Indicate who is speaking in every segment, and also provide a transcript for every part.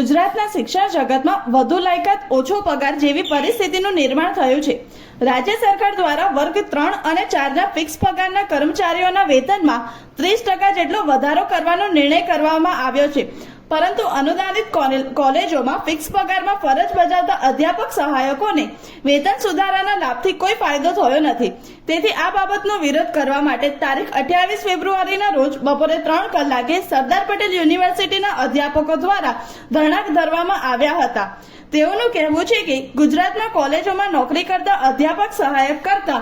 Speaker 1: ગુજરાતના શિક્ષણ જગતમાં વધુ લાયકાત, ઓછો પગાર જેવી પરિસ્થિતિનું નિર્માણ થયું છે. રાજ્ય સરકાર દ્વારા વર્ગ ત્રણ અને ચારના ફિક્સ પગારના કર્મચારીઓના વેતનમાં ત્રીસ ટકા જેટલો વધારો કરવાનો નિર્ણય કરવામાં આવ્યો છે. પરંતુ અનુદાનિત કોલે- કોલેજોમાં ફિક્સ પગારમાં ફરજ બજાવતા અધ્યાપક સહાયકોને વેતન સુધારાના લાભથી કોઈ ફાયદો થયો નથી. તેથી આ બાબતનો વિરોધ કરવા માટે તારીખ અઠ્યાવીસ ફેબ્રુઆરીના રોજ બપોરે ત્રણ કલાકે સરદાર પટેલ યુનિવર્સિટીના અધ્યાપકો દ્વારા ધરણા ધરવામાં આવ્યા હતા. તેઓનું કહેવું છે કે ગુજરાતમાં કોલેજોમાં નોકરી કરતા અધ્યાપક સહાયક કરતા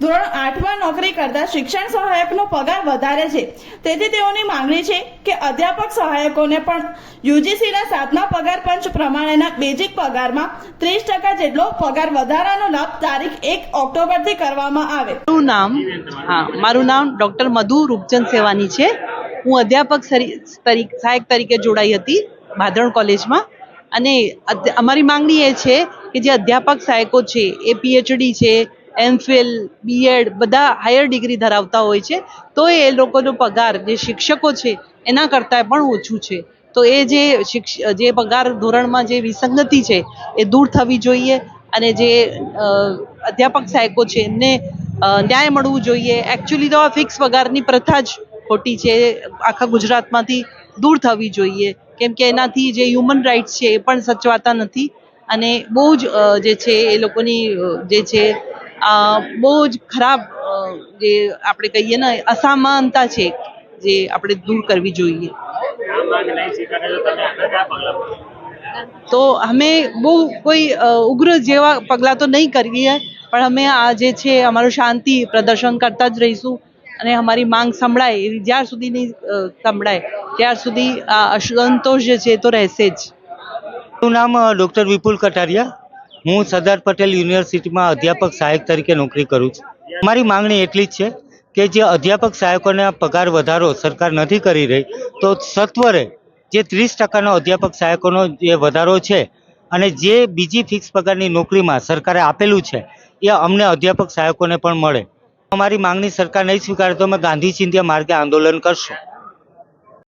Speaker 1: ધોરણ આઠમાં નોકરી કરતા શિક્ષણ સહાયકનો પગાર વધારે છે. તેથી તેઓની માંગણી છે કે અધ્યાપક સહાયકોને પણ યુજીસીના સાતમા પગાર પંચ પ્રમાણેના બેઝિક પગારમાં ત્રીસ ટકા જેટલો પગાર વધારાનો લાભ તારીખ એક ઓક્ટોબરથી કરવામાં આવે.
Speaker 2: મારું નામ, હા, મારું નામ ડૉક્ટર મધુ રૂપચંદ સેવાની છે. હું અધ્યાપક સહાયક તરીકે જોડાઈ હતી ભાદરણ કોલેજમાં. અને અમારી માંગણી એ છે કે જે અધ્યાપક સહાયકો છે, એ પીએચડી છે એમફિલ બીએડ બધા હાયર ડિગ્રી ધરાવતા હોય છે તો એ લોકોનો પગાર જે શિક્ષકો છે, એના કરતાં પણ ઓછું છે. તો એ જે શિક્ષ, જે પગાર ધોરણમાં જે વિસંગતિ છે, એ દૂર થવી જોઈએ અને જે અધ્યાપક સહાયકો છે, એમને ન્યાય મળવું જોઈએ. એકચ્યુઅલી તો આ ફિક્સ પગારની પ્રથા જ ખોટી છે, આખા ગુજરાતમાંથી દૂર થવી જોઈએ. કેમ કે એનાથી જે હ્યુમન રાઇટ્સ છે, એ પણ સચવાતા નથી. અને બહુ જ જે છે, એ લોકોની જે છે બહુ જ ખરાબ જે આપણે કહીએ ને, અસમાનતા છે જે આપણે દૂર કરવી જોઈએ.
Speaker 3: તો
Speaker 2: અમે બહુ કોઈ ઉગ્ર જેવા પગલાં તો નહીં કરીએ, પણ અમે આ જે છે, અમારું શાંતિ પ્રદર્શન કરતા જ રહીશું અને અમારી માંગ સંભળાય. એવી જ્યાં સુધી નહીં સંભળાય, ત્યાર સુધી આ અસંતોષ જે છે તો રહેશે જ.
Speaker 4: મારું નામ ડૉક્ટર વિપુલ કટારિયા. હું સરદાર પટેલ યુનિવર્સિટીમાં અધ્યાપક સહાયક તરીકે નોકરી કરું છું. મારી માંગણી એટલી જ છે કે જે અધ્યાપક સહાયકોને પગાર વધારો સરકાર નથી કરી રહી, તો સત્વરે જે ત્રીસ ટકાનો અધ્યાપક સહાયકોનો જે વધારો છે અને જે બીજી ફિક્સ પગારની નોકરીમાં સરકારે આપેલું છે, એ અમને અધ્યાપક સહાયકોને પણ મળે. અમારી માંગણી સરકાર નહીં સ્વીકારે તો અમે ગાંધી ચિંધ્યા માર્ગે આંદોલન કરશું.